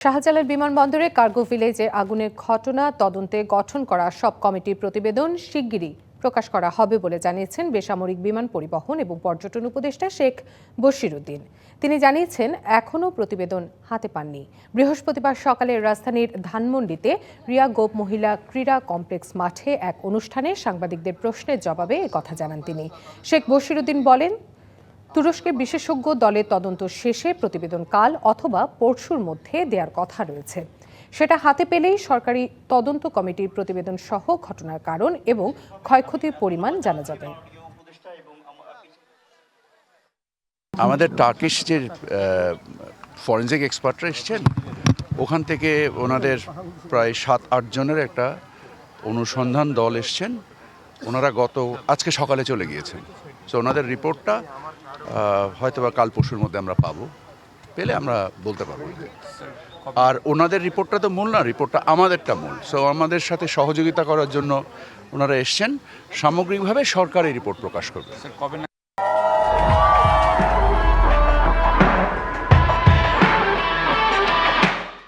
শাহজালাল বিমানবন্দরে কার্গো ভিলেজে আগুনের ঘটনা তদন্তে গঠন করা সব কমিটির প্রতিবেদন শিগগিরই প্রকাশ করা হবে বলে জানিয়েছেন বেসামরিক বিমান পরিবহন এবং পর্যটন উপদেষ্টা শেখ বশিরুদ্দিন। তিনি জানিয়েছেন, এখনও প্রতিবেদন হাতে পাননি। বৃহস্পতিবার সকালে রাজধানীর ধানমন্ডিতে রিয়া গোপ মহিলা ক্রীড়া কমপ্লেক্স মাঠে এক অনুষ্ঠানে সাংবাদিকদের প্রশ্নের জবাবে কথা জানান তিনি। শেখ বশিরুদ্দিন বলেন তুরস্কের বিশেষজ্ঞ দলের তদন্ত শেষে প্রতিবেদন কাল অথবা পরশুর মধ্যে দেওয়ার কথা রয়েছে। সেটা হাতে পেলেই সরকারি তদন্ত কমিটির প্রতিবেদন সহ ঘটনার কারণ এবং ক্ষয়ক্ষতির পরিমাণ জানা যাবে। আমাদের টার্কিশ যে ফরেন্সিক এক্সপার্টরা এসছেন, ওখান থেকে ওনাদের প্রায় সাত আট জনের একটা অনুসন্ধান দল এসছেন। ওনারা গত, আজকে সকালে চলে গিয়েছেন। সো ওনাদের রিপোর্টটা হয়তো বা কাল পরশুর মধ্যে আমরা পাবো। পেলে আমরা বলতে পারব। আর ওনাদের রিপোর্টটা তো মূল না, রিপোর্টটা আমাদেরটা মূল। সো আমাদের সাথে সহযোগিতা করার জন্য ওনারা এসছেন। সামগ্রিকভাবে সরকার এই রিপোর্ট প্রকাশ করবে।